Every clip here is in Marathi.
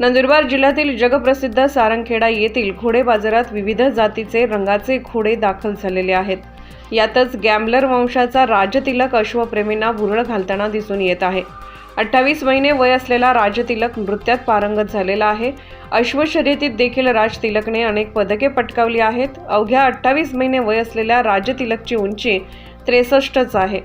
नंदुरबार जिल्ह्यातील जगप्रसिद्ध सारंगखेडा येथील घोडे बाजारात विविध जातीचे रंगाचे घोडे दाखल झालेले आहेत. यातच गॅम्बलर वंशाचा राजतिलक अश्वप्रेमींना भुरळ घालताना दिसून येत आहे. अठ्ठावीस महिने वय असलेला राजतिलक नृत्यात पारंगत झालेला आहे. अश्व शर्यतीत देखील राजतिलकने अनेक पदके पटकावली आहेत. अवघ्या अठ्ठावीस महिने वय असलेल्या राजतिलकची उंची त्रेसष्टच आहे.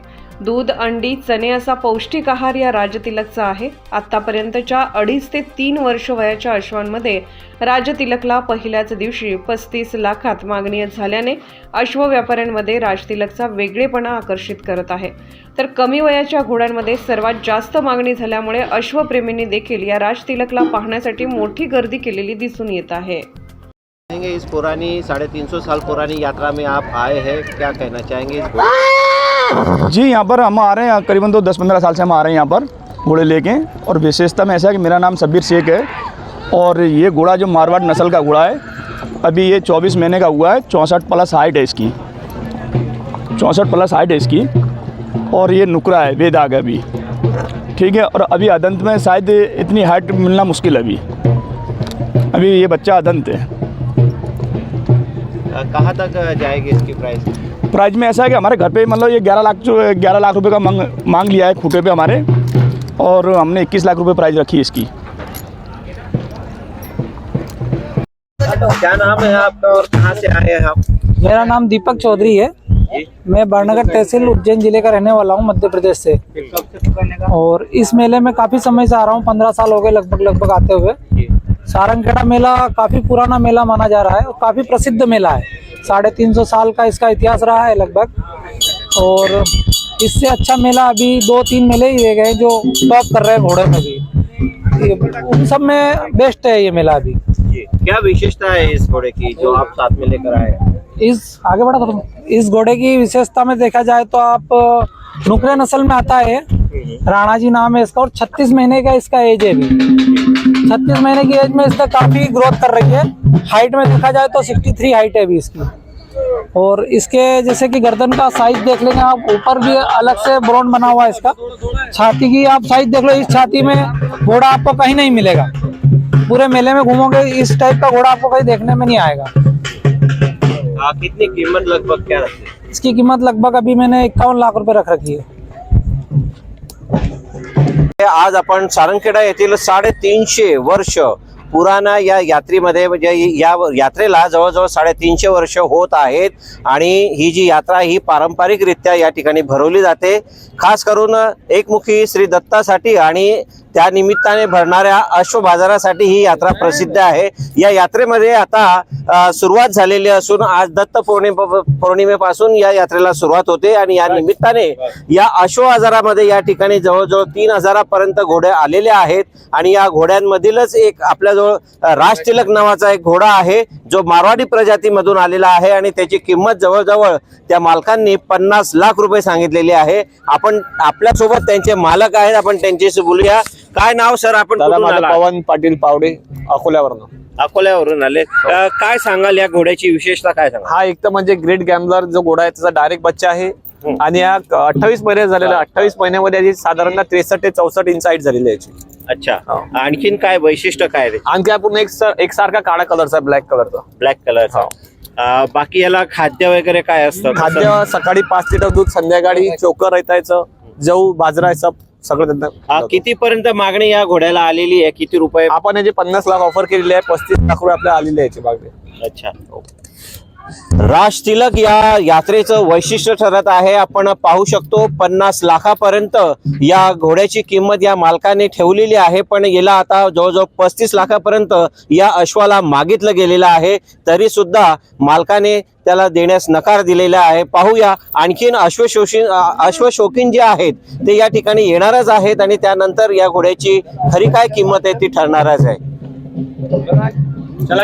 दूध अंडी चणे असा पौष्टिक आहार या राजतिलकचा आहे. आत्तापर्यंतच्या अडीच ते तीन वर्ष वयाच्या अश्वांमध्ये राजतिलकला पहिल्याच दिवशी पस्तीस लाखात मागणी झाल्याने अश्व व्यापाऱ्यांमध्ये राजतिलकचा वेगळेपणा आकर्षित करत आहे. तर कमी वयाच्या घोड्यांमध्ये सर्वात जास्त मागणी झाल्यामुळे अश्वप्रेमींनी देखील या राजतिलकला पाहण्यासाठी मोठी गर्दी केलेली दिसून येत आहे. इस पुरानी साढ़े तीन सौ साल पुरानी यात्रा में आप आए हैं क्या कहना चाहेंगे इस जी, यहाँ पर हम आ रहे हैं, करीबन तो दस पंद्रह साल से हम आ रहे हैं यहाँ पर घोड़े लेके। और विशेषता में ऐसा है कि मेरा नाम सबीर शेख है। और ये घोड़ा जो मारवाड़ नस्ल का घोड़ा है, अभी ये चौबीस महीने का हुआ है, चौंसठ प्लस हाइट है इसकी। चौंसठ प्लस हाइट है इसकी। और ये नुकरा है बेदाग है अभी ठीक है, और अभी अदंत में शायद इतनी हाइट मिलना मुश्किल है अभी। अभी ये बच्चा अदंत है। कहाँ तक जाएगी इसकी प्राइस प्राइस में ऐसा है कि हमारे घर पे मतलब ये ग्यारह लाख जो ग्यारह लाख रुपए का मांग मांग लिया है खूटे पे हमारे और हमने इक्कीस लाख रुपए प्राइस रखी है इसकी। क्या नाम है आपका और कहाँ से आए हैं आप? मेरा नाम दीपक चौधरी है। मैं बाड़नगर तहसील उज्जैन ज़िले का रहने वाला हूँ मध्य प्रदेश से। और इस मेले में काफ़ी समय से आ रहा हूँ पंद्रह साल हो गए लगभग लगभग आते हुए। सारंगखेड़ा मेला काफ़ी पुराना मेला माना जा रहा है और काफ़ी प्रसिद्ध मेला है। साढ़े तीन सौ साल का इसका इतिहास रहा है लगभग। और इससे अच्छा मेला अभी दो तीन मेले ही रह गए जो टॉप कर रहे हैं घोड़े में भी। उन सब में बेस्ट है ये मेला अभी। क्या विशेषता है इस घोड़े की जो आप साथ में लेकर आए इस आगे बढ़ा इस घोड़े की विशेषता में देखा जाए तो आप नुकरे नस्ल में आता है। राणा जी नाम है इसका और 36 महीने का इसका एज है अभी। 36 महीने की एज में इसका काफ़ी ग्रोथ कर रही है। हाइट में देखा जाए तो 63 हाइट है अभी इसकी। और इसके जैसे कि गर्दन का साइज़ देख लेंगे आप ऊपर भी अलग से ब्राउन बना हुआ है इसका। छाती की आप साइज़ देख लो इस छाती में घोड़ा आपको कहीं नहीं मिलेगा। पूरे मेले में घूमोगे इस टाइप का घोड़ा आपको कहीं देखने में नहीं आएगा। कितनी कीमत लगभग क्या रखी इसकी कीमत लगभग अभी मैंने इक्यावन लाख रुपए रख रखी है। आज आपण सारंगखेडा येथील साडेतीनशे वर्ष पुराणा या यात्रेमध्ये म्हणजे या यात्रेला जवळजवळ साडेतीनशे वर्ष होत आहेत आणि ही जी यात्रा ही पारंपरिकरित्या या ठिकाणी भरवली जाते. खास करून एकमुखी श्री दत्तासाठी आणि त्या निमित्ताने भरणाऱ्या अश्व बाजारासाठी ही यात्रा प्रसिद्ध आहे. या यात्रेमध्ये आता सुरुवात झालेली असून आज दत्त पौर्णिमे पौर्णिमेपासून या यात्रेला सुरुवात होते आणि या निमित्ताने या अश्व बाजारामध्ये या ठिकाणी जवळजवळ तीन हजारापर्यंत घोडे आलेले आहेत आणि या घोड्यांमधीलच एक आपल्याजवळ राज राजतिलक नावाचा एक घोडा आहे जो मारवाडी प्रजातीमधून आलेला आहे आणि त्याची किंमत जवळजवळ त्या मालकांनी पन्नास लाख रुपये सांगितलेली आहे. आपण आपल्यासोबत त्यांचे मालक आहेत आपण त्यांच्याशी बोलूया. काय नाव सर? आपण दादा कुठून माझं आलात? पवन पाटील पावडे अकोल्यावरनं. अकोल्यावरून आले. अ, काय सांगाल या घोड्याची विशेषता काय सांगाल? हा एक तर म्हणजे ग्रेट गॅमलर जो घोडा आहे त्याचा डायरेक्ट बच्चा आहे. आणि या अठ्ठावीस महिने झालेला अठ्ठावीस महिन्यामध्ये याची साधारणतः त्रेसष्ट ते चौसष्ट इंच हाईट झालेली आहे याची. अच्छा. हो. आणखीन काय वैशिष्ट्य काय आणखी आपण एक सर- एकसारखा काळा कलरचा ब्लॅक कलरचा ब्लॅक कलरचा अ, बाकी याला खाद्य वगैरे काय असतं? खाद्य सकाळी पाच लिटर दूध संध्याकाळी चोकर येतायचं जऊ बाजरा आहे सब. सगळं त्यांना किती पर्यंत मागणी या घोड्याला आलेली आहे? किती रुपये? आपण याचे पन्नास लाख ऑफर केलेली आहे पस्तीस लाख रुपये आपल्याला आलेले आहे याची मागणी. अच्छा. राज तिलक या यात्रेचं वैशिष्ट्य ठरत आहे. आपण पाहू शकतो पन्नास लाखापर्यंत या घोड्याची किंमत या मालकाने ठेवलेली आहे. पण याला आता जवळजवळ पस्तीस लाखापर्यंत या अश्वाला मागितलं गेलेलं आहे. तरी सुद्धा मालकाने त्याला देण्यास नकार दिलेला आहे. पाहूया आणखीन अश्वशोषी अश्वशोकीन जे आहेत ते या ठिकाणी येणारच आहेत आणि त्यानंतर या घोड्याची खरी काय किंमत आहे ती ठरणारच आहे. चला